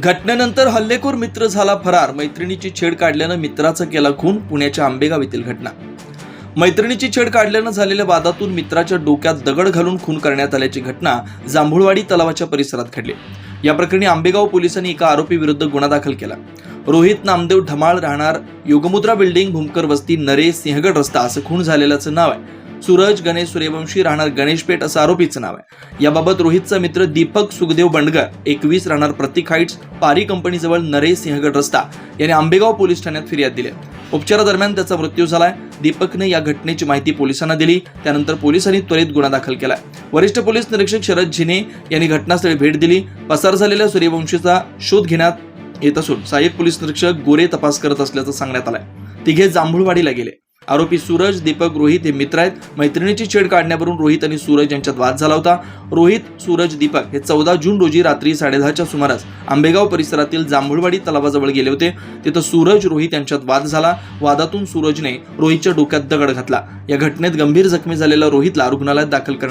घटनेनंतर हल्लेखोर मित्र झाला फरार. मैत्रिणीची छेड काढल्यानं मित्राचा केला खून पुण्याच्या आंबेगाव येथील घटना. मैत्रिणीची छेड काढल्यानं झालेल्या वादातून मित्राच्या डोक्यात दगड घालून खून करण्यात आल्याची घटना जांभुळवाडी तलावाच्या परिसरात घडली. या प्रकरणी आंबेगाव पोलिसांनी एका आरोपी विरुद्ध गुन्हा दाखल केला. रोहित नामदेव ढमाळ राहणार योगमुद्रा बिल्डिंग भूमकर वस्ती नरे सिंहगड रस्ता असं खून झालेल्याचं नाव आहे. सूरज गणेश सूर्यवंशी राहणार गणेशपेठ असं आरोपीचं नाव आहे. याबाबत रोहितचा मित्र दीपक सुखदेव बंडगर एकवीस राहणार प्रतीक हाईट्स पारी कंपनीजवळ नरे सिंहगड रस्ता याने आंबेगाव पोलीस ठाण्यात फिर्याद दिली. उपचारादरम्यान त्याचा मृत्यू झालाय. दीपकने या घटनेची माहिती पोलिसांना दिली. त्यानंतर पोलिसांनी त्वरित गुन्हा दाखल केला वरिष्ठ पोलीस निरीक्षक शरद झिने यांनी घटनास्थळी भेट दिली. पसार झालेल्या सूर्यवंशीचा शोध घेण्यात येत असून सहाय्यक पोलीस निरीक्षक गोरे तपास करत असल्याचं सांगण्यात आलंय. तिघे जांभूळवाडीला गेले. आरोपी सूरज दीपक रोहित हे मित्र आहेत. मैत्रिणीची छेड काढण्यावरून रोहित आणि सूरज यांच्यात वाद झाला होता. रोहित सूरज दीपक हे चौदा जून रोजी रात्री साडेदहाच्या सुमारास आंबेगाव परिसरातील जांभुळवाडी तलावाजवळ गेले होते. तिथं सूरज रोहित यांच्यात वाद झाला. वादातून सूरजने रोहितच्या डोक्यात दगड घातला. या घटनेत गंभीर जखमी झालेला रोहितला रुग्णालयात दाखल करण्यात